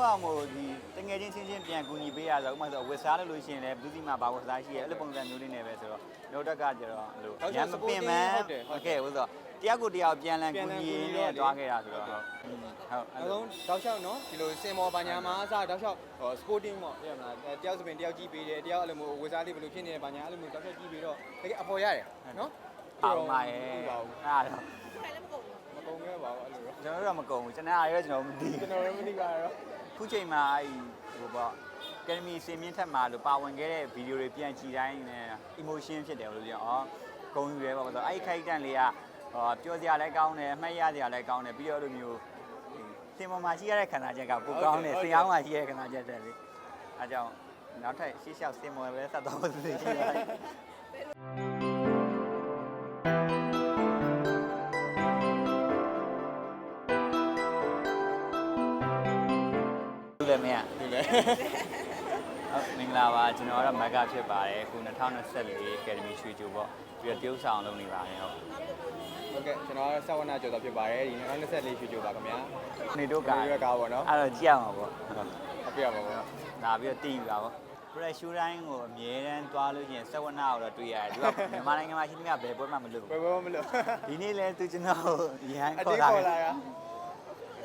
ဟောမို့ဒီတငယ်ချင်းချင်းချင်းပြန်ကူညီပေးရဆိုဥပမာဆိုဝက်စားလို့လို့ရှိရင်လည်းဘူးစီမှာဘာဝက်စားရှိရဲအဲ့လိုပုံစံမျိုးလေးနဲ့ပဲဆိုတော့မျိုးတက်ကကြတော့အဲ့လိုရမ်းမပင်မန်းဟုတ်ကဲ့ဟုတ်ဆိုတယောက်ကိုတယောက်ပြန်လည်ကူညီနဲ့တွားခဲ့တာဆိုတော့ဟုတ်ဟုတ်နောက်ဆုံးတောက်လျှောက်နော်ဒီလိုစင်မော်ဘာညာမှာအစားတောက်လျှောက်ဟိုစပိုတင်းပေါ့ပြရမလားတယောက်စပင်တယောက်ကြည့်ပေးတယ်တယောက်အဲ့လိုမျိုးဝေစားလေးဘယ်လိုဖြစ်နေတယ်ဘာညာအဲ့လိုမျိုးတောက်လျှောက်ကြည့်ပြီးတော့တကယ်အပေါ်ရတယ်နော်အောင်ပါရဲ့အဲ့ဒါတော့မကုန်ခဲ့ပါဘူးအဲ့လိုတော့ကျွန်တော်တို့တော့မကုန်ဘူးကျွန်တော်အားရကျွန်တော်မသိကျွန်တော်လည်းမသိပါတော့ ခုချိန်မှာအဲ့ဟိုပေါ့ကယ်ဒမီစင်မြင့်ထက်မှာလို့ပါဝင်ခဲ့တဲ့ဗီဒီယိုတွေပြန်ကြည့်တိုင်းနဲ့ emotion ဖြစ်တယ်လို့ပြောဩဂုံယူရဲပေါ့ဆိုတော့အဲ့ဒီခိုက်တန်လေးကဟောပြောစရာလည်းကောင်းတယ်အမှတ်ရစရာလည်းကောင်းတယ်ပြီးတော့လိုမျိုးစင်ပေါ်မှာရှိရတဲ့ခန္ဓာချက်ကပိုကောင်းတယ်စင်အောင်မှာရှိရတဲ့ခန္ဓာချက်တယ်လေအဲကြောင့်နောက်ထပ်ရှေ့လျှောက်စင်ပေါ်ပဲဆက်တော့မသိရှိရတယ် လူလည်းမရဒီလေဟုတ်မင်္ဂလာပါကျွန်တော်ကတော့မက်ကဖြစ်ပါတယ်အခု2024 Academy ရွှေချိုပေါ့ပြီးတော့တရုတ်ဆောင်လုပ်နေပါတယ်ဟုတ်ဟုတ်ကဲ့ကျွန်တော်ဆဝနာကျော်တော့ဖြစ်ပါတယ်ဒီ2024ရွှေကျော်ပါခင်ဗျာနေတို့ကဒီရွက်ကားပေါ့နော်အဲ့တော့ကြည့်ရမှာပေါ့ဟုတ်အပြရပါပေါ့လာပြီးတော့တည်ယူတာပေါ့ pressure တိုင်းကိုအမြဲတမ်းသွားလို့ချင်းစက်ဝနာကိုတော့တွေ့ရတယ်သူကမြန်မာနိုင်ငံမှာရှိသမျှဘယ်ပွဲမှမလုပ်ဘယ်ဘူးဘယ်မလို့ဒီနေ့လဲသူကျွန်တော်ရဟန်းအခေါ်တိလာခေါ်တယ်လာတာ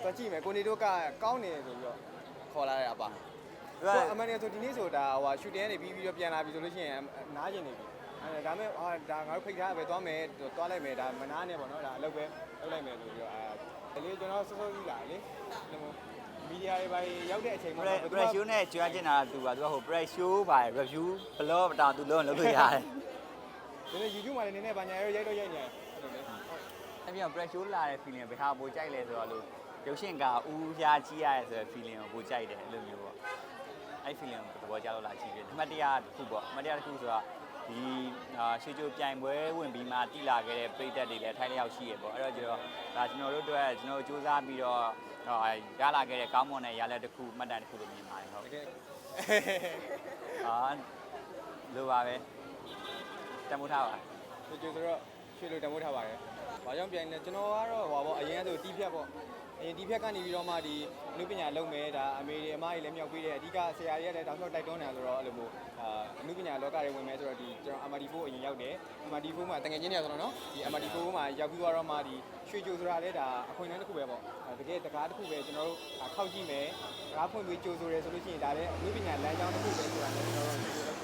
တော့ကြည့်မယ်ကိုနေတို့ကကောင်းနေတယ်ဆိုပြီးတော့ ခေါ်လာရပါသူသူကကအမှန်တကယ်ဆိုဒီနေ့ဆိုတာဟိုရှူတင်ကနေပြီးပြီးတော့ပြန်လာပြီဆိုလို့ရှိရင်နားကျင်နေပြီအဲဒါမဲ့ဟာဒါငါတို့ဖိတ်ထားပဲသွားမယ်သွားလိုက်မယ်ဒါမနာနဲ့ပေါ့နော်ဒါအလုပ်ပဲလုပ်လိုက်မယ်ဆိုပြီးတော့အဲလေကျွန်တော်စောစောကြီးလာလေမီဒီယာတွေပါရောက်တဲ့အချိန်မှာ pressure နဲ့ကြွားချင်တာကသူကသူကဟို pressure ပါ review blog တောင်သူလုံးလုပ်လို့ရတယ်ဒီနေ့ YouTube မှာလည်းနည်းနည်းဗာညာရောရိုက်တော့ရိုက်နေတယ်ဟုတ်တယ်အဲ့ပြန် pressure လာတဲ့ feeling ဘယ်ဟာပိုကြိုက်လဲဆိုတော့လို့ ရုပ်ရှင်ကဦးပြားကြီးရရဲဆိုတဲ့ feeling ကိုပိုကြိုက်တယ်အဲ့လိုမျိုးပေါ့အဲ့ feeling ကိုသဘောကျလို့လာကြည့်တယ်အမှတ်တရတစ်ခုပေါ့အမှတ်တရတစ်ခုဆိုတော့ဒီအာရွှေချိုပြိုင်ပွဲဝင်ပြီးမှတိလာခဲ့တဲ့ပြည်သက်တွေလည်းထိုင်းလျောက်ရှိရပေါ့အဲ့တော့ကျွန်တော်ဒါကျွန်တော်တို့အတွက်ကျွန်တော်စူးစမ်းပြီးတော့ဟောရလာခဲ့တဲ့ကောင်းမွန်တဲ့ရလက်တစ်ခုမှတ်တမ်းတစ်ခုလို့မြင်ပါတယ်ဟုတ်တကယ်အာလိုပါပဲတမိုးထားပါဒီကျဆိုတော့ရွှေလိုတမိုးထားပါတယ်။ဘာကြောင့်ပြန်လဲကျွန်တော်ကတော့ဟိုပါပေါ့အရင်ကဆိုတီးဖြတ်ပေါ့ အရင်တီးဖြတ်ကနေပြီးတော့မှဒီအနုပညာလုပ်မယ်ဒါအမေတွေအမတွေလည်းမြောက်ပေးတယ်အဓိကဆရာတွေကလည်းတောက်လျှောက်တိုက်တွန်းနေတာဆိုတော့အဲ့လိုမျိုးအာအနုပညာလောကတွေဝင်မယ်ဆိုတော့ဒီကျွန်တော် MRD4 အရင်ရောက်တယ် MRD4 မှာတကယ်ချင်းနေရဆိုတော့နော်ဒီ MRD4 မှာရောက်ပြီးတော့မှဒီရွှေကြိုဆိုတာလည်းဒါအခွင့်အလမ်းတစ်ခုပဲပေါ့တကယ်တကားတစ်ခုပဲကျွန်တော်တို့ခောက်ကြည့်မယ်တကားဖွင့်ပြီးကြိုဆိုတယ်ဆိုလို့ရှိရင်ဒါလည်းအနုပညာလမ်းကြောင်းတစ်ခုပဲဆိုတာလည်းကျွန်တော်တို့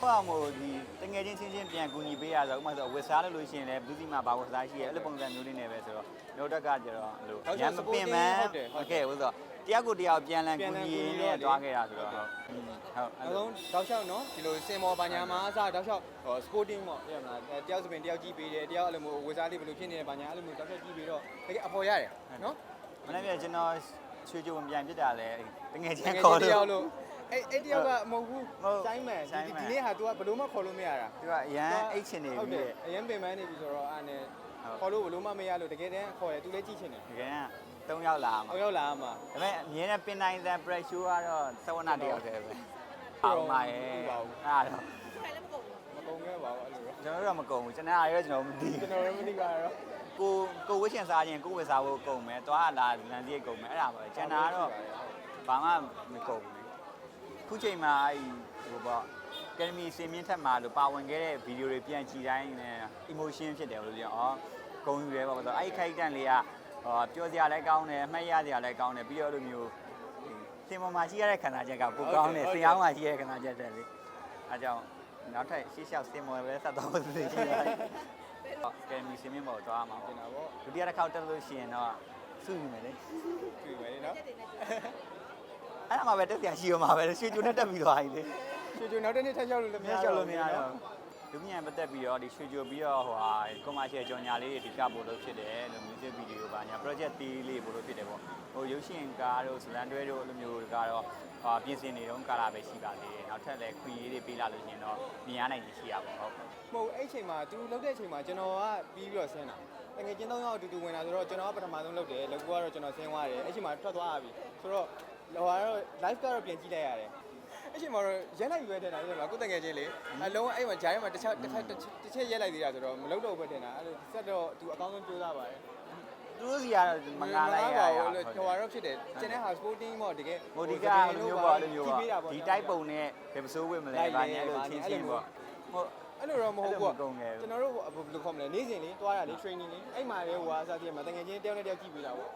ဒီလိုလုပ်ဖြစ်တာဟောမို့ဒီတငယ်ချင်းချင်းချင်းပြန်ကူညီပေးရဆိုဥပမာဆိုဝက်စားလို့လို့ရှိရင်လည်းဘူးစီမှာဘာဝက်စားရှိရဲအဲ့လိုပုံစံမျိုးလေးနဲ့ပဲဆိုတော့မျိုးတက်ကကြတော့အဲ့လိုရမ်းမပင်မန်းဟုတ်ကဲ့ဟုတ်ဆိုတယောက်ကိုတယောက်ပြန်လည်ကူညီနဲ့တွားခဲ့တာဆိုတော့ဟုတ်ဟုတ်နောက်ဆုံးတောက်လျှောက်နော်ဒီလိုစင်မော်ဘာညာမှာအစားတောက်လျှောက်ဟိုစပိုတင်းပေါ့ပြရမလားတယောက်စပင်တယောက်ကြည့်ပေးတယ်တယောက်အဲ့လိုမျိုးဝေစားလေးဘယ်လိုဖြစ်နေတယ်ဘာညာအဲ့လိုမျိုးတောက်လျှောက်ကြည့်ပြီးတော့တကယ်အပေါ်ရတယ်နော်မနေ့ကကျွန်တော်ချွေချိုဝင်ပြန်ပြစ်တာလဲတငယ်တချင်းကယ်ခေါ်တယောက်လို့လို့ အဲ့အဲ့တယောက်ကမဟုတ်ဘူးဟုတ်ဆိုင်မန်ဆိုင်ဒီမန်ဒီနေ့ဟာ तू ကဘယ်လိုမှခေါ်လို့မရတာ သူကရမ်းအိတ်ချင်နေဟုတ်ပြီတယ်အရင်ပင်ပန်းနေပြီဆိုတော့အဲ့နဲ့ဟုတ်ခေါ်လို့ဘယ်လိုမှမရလို့တကယ်တမ်းခေါ်တယ် तू လည်းကြည့်ချင်တယ်တကယ်က3ယောက်လာမှာဟောက်ရောက်လာမှာ ဒါပေမဲ့အမြင်နဲ့ပင်တိုင်းစံ pressure ကတော့သဝနာတယောက်တည်းပဲအောင်ပါရဲ့အဲ့ဒါတော့မကုန်ခဲ့ပါဘူးအဲ့လိုတော့ကျွန်တော်တို့တော့မကုန်ဘူးကျွန်တော်အားရကျွန်တော်မသိဘူးကျွန်တော်လည်းမသိပါတော့ကိုကိုဝှရှင်စားခြင်းကိုဝှစားဖို့ကုန်မယ်သွားလာလမ်းစရိတ်ကုန်မယ်အဲ့ဒါပဲကျန်တာကတော့ဘာမှမကုန်ဘူး ခုချိန်မှာအဲ့ဟိုပေါ့ကယ်ဒမီစင်မြင့်ထက်မှာလို့ပါဝင်ခဲ့တဲ့ဗီဒီယိုတွေပြန်ကြည့်တိုင်းနဲ့ emotion ဖြစ်တယ်လို့ပြောဩဂုံယူရဲပေါ့ဆိုတော့အဲ့ဒီခိုက်တန်လေးကဟောပြောစရာလည်းကောင်းတယ်အမှတ်ရစရာလည်းကောင်းတယ်ပြီးတော့လိုမျိုးစင်ပေါ်မှာရှိရတဲ့ခန္ဓာချက်ကပိုကောင်းတယ်စင်အောင်မှာရှိရတဲ့ခန္ဓာချက်တယ်လေအဲကြောင့်နောက်ထပ်ရှေ့လျှောက်စင်ပေါ်ပဲဆက်တော့မသိရှိရတယ်ကယ်ဒမီစင်မြင့်ပေါ်သွားမှာကျပေါ့င်တာပေါ့ဒုတိယတစ်ခေါက်တက်လို့ရှိရင်တော့စုယူမယ်လေတွေ့မယ်နော် အဲ့ဒါမှပဲတက်ပြန်ရှိရမှာပဲရွှေကျူနဲ့တက်ပြီးသွားပြီလေကျွကျွနောက်တစ်နေ့ထပ်ရောက်လို့လည်းမမရရတော့ကျော်လို့မရတော့လူမြင်ပတ်သက်ပြီးတော့ဒီရွှေကျူပြီးတော့ဟိုဟာ commercial ကြော်ညာလေးတွေဒီကပို့လို့ဖြစ်တယ်လို့ music video ပါညာ project တီးလေးပို့လို့ဖြစ်တယ်ပေါ့ဟိုရုပ်ရှင်ကားတို့ဇလန်တွဲတို့အဲ့လိုမျိုးတွေကတော့ဟာပြင်ဆင်နေတော့ကာလာပဲရှိပါသေးတယ်နောက်ထပ်လည်းခွေရေးတွေပေးလာလို့ရှိရင်တော့မြင်ရနိုင်ရှိရပါဟုတ်မဟုတ်အဲ့ချိန်မှာသူလုပ်တဲ့အချိန်မှာကျွန်တော်ကပြီးပြီးတော့ဆင်းတာတကယ်ချင်း၃ယောက်အတူတူဝင်လာဆိုတော့ကျွန်တော်ကပထမဆုံးလုပ်တယ်လောက်ကတော့ကျွန်တော်ဆင်းသွားတယ်အဲ့ချိန်မှာထွက်သွားပြီဆိုတော့ ဟိုကတော့ live ကတော့ပြန်ကြည့်လိုက်ရတယ်အဲ့ချိန်မှာတော့ရက်လိုက်ရွယ်တဲ့တာလေမှာကိုယ်တငယ်ချင်းလေအလုံးအဲ့မှာဂျားထဲမှာတစ်ချက်တစ်ခါတစ်ချက်ရက်လိုက်သေးတာဆိုတော့မလုပ်တော့ဘူးပဲတင်တာအဲ့လိုဆက်တော့သူအကောင်းဆုံးကြိုးစားပါတယ်သူတို့စီကတော့မကားလိုက်ရရဟိုတော့ဖြစ်တယ်ကျန်တဲ့ဟာ sporting ပေါ့တကယ်မိုဒီကာလိုမျိုးပေါ့လိုမျိုးပေါ့ဒီတိုက်ပုံနဲ့ဘယ်မစိုးဝင့်မလဲဗာညာလို့ချင်းချင်းပေါ့ ဟုတ်အဲ့လိုတော့မဟုတ်ဘူးအဲ့လိုမကုန်ခဲ့ဘူးကျွန်တော်တို့ဘယ်လိုခေါ်မလဲနေ့စဉ်လေးတွားရလေ training လေးအဲ့မှာလေဟိုအစားပြည့်မှာတကယ်ချင်းတယောက်နဲ့တယောက်ကြည့်ပေးတာပေါ့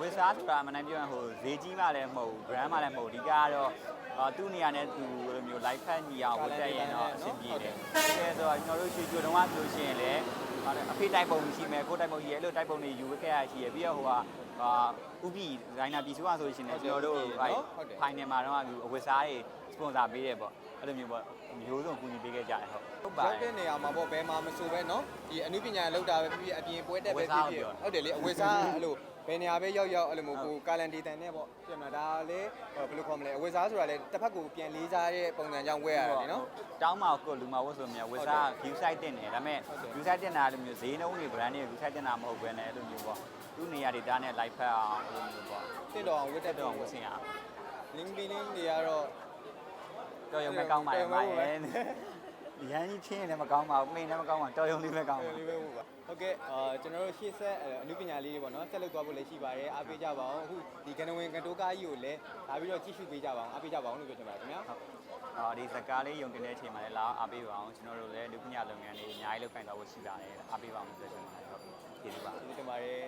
ဝစ်စားဆိုတာမနိုင်ပြောရင်ဟိုဈေးကြီးမှလည်းမဟုတ်ဘူး brand မှလည်းမဟုတ်ဘူးဒီကတော့အာသူ့နေရာနဲ့သူလိုမျိုး live ဖတ်ညီအောင်ဝတ်တက်ရင်တော့အဆင်ပြေတယ်အဲဆိုတော့ကျွန်တော်တို့ရွှေကြိုတုံးကဆိုလို့ရှိရင်လည်း အဖေတိုက်ပုံရှိမယ်ကိုတိုက်ပုံရှိရဲအဲ့လိုတိုက်ပုံတွေယူခဲ့ရရှိရပြီးတော့ဟိုကအာဥပီဒိုင်နာပြည်စုကဆိုလို့ရှိရင်ကျွန်တော်တို့ဖိုင်နယ်မှာတော့အဝစ်စားတွေစပွန်ဆာပေးတယ်ပေါ့အဲ့လိုမျိုးပေါ့မျိုးစုံကူညီပေးခဲ့ကြတယ်ဟုတ်ဟုတ်ပါ ရောက်တဲ့နေရာမှာပေါ့ဘယ်မှာမဆိုပဲเนาะဒီအနုပညာလောက်တာပဲဖြစ်ဖြစ်အပြင်ပွဲတက်ပဲဖြစ်ဖြစ်ဟုတ်တယ်လေအဝယ်စားအဲ့လို ဘယ်နေရာပဲရောက်ရောက်အဲ့လိုမျိုးကိုကာလန်ဒေတန်နဲ့ပေါ့ပြင်မှာဒါလည်းဘယ်လိုခေါ်မလဲဝက်စားဆိုတာလည်းတစ်ဖက်ကိုပြန်လေးစားတဲ့ပုံစံကြောင့်ဝဲရတယ်နော်တောင်းမှာကိုလူမှာဝတ်ဆိုမြဲဝက်စား view site တင်တယ်ဒါပေမဲ့ view site တင်တာလိုမျိုးဈေးနှုန်းတွေ brand တွေ view site တင်တာမဟုတ်ဘဲနဲ့အဲ့လိုမျိုးပေါ့သူ့နေရာဒေတာနဲ့ live ဖက်အောင်အဲ့လိုမျိုးပေါ့တက်တော်အောင်ဝက်တက်တော်အောင်ဝက်စင်အောင် link billing တွေကတော့တော်ရုံနဲ့ကောင်းပါတယ်ပါရဲ့ ရန်ကြီးချင်းလည်းမကောင်းပါဘူးမိန်လည်းမကောင်းပါတော်ရုံလေးပဲကောင်းပါလေးပဲဟုတ်ပါဟုတ်ကဲ့အာကျွန်တော်တို့ရှေ့ဆက်အနုပညာလေးတွေပေါ့နော်ဆက်လုပ်သွားဖို့လည်းရှိပါတယ်အားပေးကြပါအောင်အခုဒီကနဝင်ကတိုးကားကြီးကိုလည်းလာပြီးတော့ကြည့်ရှုပေးကြပါအောင်အားပေးကြပါအောင်လို့ပြောချင်ပါတယ်ခင်ဗျာအော်ဒီစကားလေးယုံတင်တဲ့အချိန်မှာလည်းလာအားပေးပါအောင်ကျွန်တော်တို့လည်းလူပညာလုပ်ငန်းတွေအများကြီးလုပ်ကိုင်တော့ဖို့ရှိပါတယ်အားပေးပါအောင်ပြောချင်ပါတယ်ဟုတ်ကျေးဇူးပါကျေးဇူးတင်ပါတယ်